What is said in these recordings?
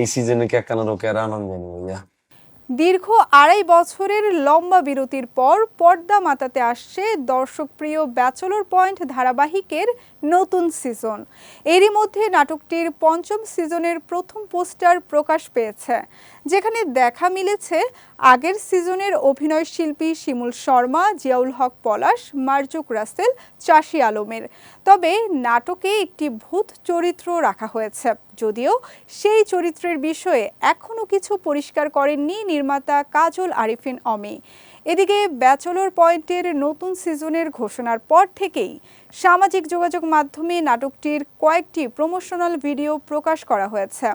এই সিজনে নেই ভাইয়া? দীর্ঘ আড়াই বছরের লম্বা বিরতির পর পর্দা মাতাতে আসছে দর্শকপ্রিয় ব্যাচেলর পয়েন্ট ধারাবাহিকের নতুন সিজন এরই মধ্যে নাটকটির পঞ্চম সিজনের প্রথম পোস্টার প্রকাশ পেয়েছে, যেখানে দেখা মিলেছে আগের সিজনের অভিনয় শিল্পী শিমুল শর্মা, জিয়াউল হক পলাশ, মার্জুক রাসেল, চাষি আলমের। তবে নাটকে একটি ভূত চরিত্র রাখা হয়েছে। যদিও সেই চরিত্রের বিষয়ে এখনও কিছু পরিষ্কার করেননি নির্মাতা কাজল আরিফিন অমি। এদিকে ব্যাচেলর পয়েন্টের নতুন সিজনের ঘোষণার পর থেকেই সামাজিক যোগাযোগ মাধ্যমে নাটকটির কয়েকটি প্রমোশনাল ভিডিও প্রকাশ করা হয়েছে,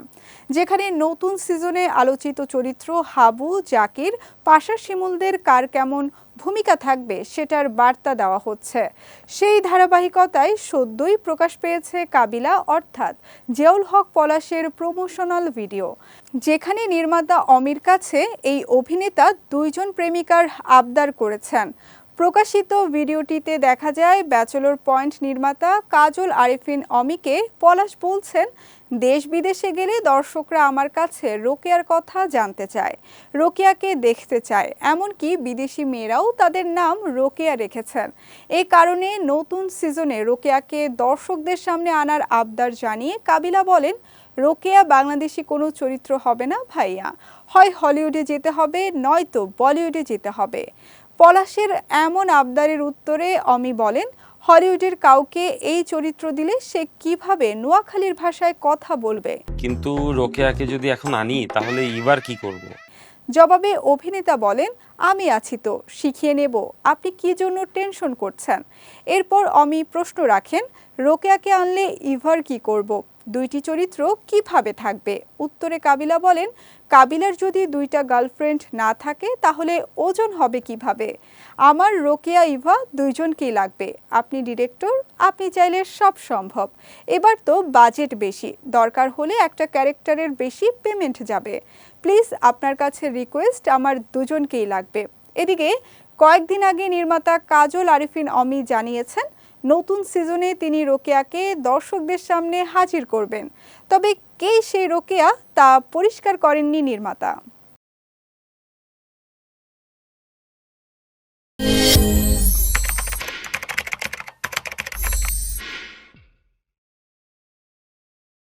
যেখানে নতুন সিজনে আলোচিত চরিত্র হাবু জাকির, পাশা শিমুলদের কার কেমন ভূমিকা থাকবে সেটার বার্তা দেওয়া হচ্ছে। সেই ধারাবাহিকতায় সদ্যই প্রকাশ পেয়েছে কাবিলা, অর্থাৎ জিয়াউল হক পলাশের প্রমোশনাল ভিডিও যেখানে নির্মাতা অমির কাছে এই অভিনেতা দুইজন প্রেমিকার আবদার করেছেন। প্রকাশিত ভিডিওটিতে দেখা যায়, ব্যাচেলর পয়েন্ট নির্মাতা কাজল আরিফিন অমিকে পলাশ বলছেন, দেশ বিদেশে গেলে দর্শকরা আমার কাছে রোকেয়ার কথা জানতে চায়, রোকেয়াকে দেখতে চায়। এমনকি বিদেশি মেয়েরাও তাদের নাম রোকেয়া রেখেছেন। এই কারণে নতুন সিজনে রোকেয়াকে দর্শকদের সামনে আনার আবদার জানিয়ে কাবিলা বলেন, রোকেয়া বাংলাদেশি কোনো চরিত্র হবে না ভাইয়া। হয় হলিউডে যেতে হবে, নয়তো বলিউডে যেতে হবে। পলাশের এমন আবদারের উত্তরে অমি বলেন হলিউডের কাউকে এই চরিত্র দিলে সে কীভাবে নোয়াখালীর ভাষায় কথা বলবে? কিন্তু রোকেয়াকে যদি এখন আনি তাহলে এবার কি করব। জবাবে অভিনেতা বলেন আমি আছি তো শিখিয়ে নেব। আপনি কি জন্য টেনশন করছেন? এরপর অমি প্রশ্ন রাখেন রোকেয়াকে আনলে ইভার কি করব? দুইটি চরিত্র কীভাবে থাকবে? উত্তরে কাবিলা বলেন, কাবিলার যদি দুইটা গার্লফ্রেন্ড না থাকে, তাহলে ওজন হবে কীভাবে? আমার রোকেয়া ইভা, দুইজনকেই লাগবে। আপনি ডিরেক্টর, আপনি চাইলে সব সম্ভব। এবার তো বাজেট বেশি, দরকার হলে একটা ক্যারেক্টারের বেশি পেমেন্ট যাবে। প্লিজ, আপনার কাছে রিকোয়েস্ট, আমার দুজনকেই লাগবে। এদিকে, কয়েকদিন আগে নির্মাতা কাজল আরিফিন অমি জানিয়েছেন নতুন সিজনে তিনি রোকেয়াকে দর্শকদের সামনে হাজির করবেন। তবে কে সেই রোকেয়া তা পরিষ্কার করেননি নির্মাতা।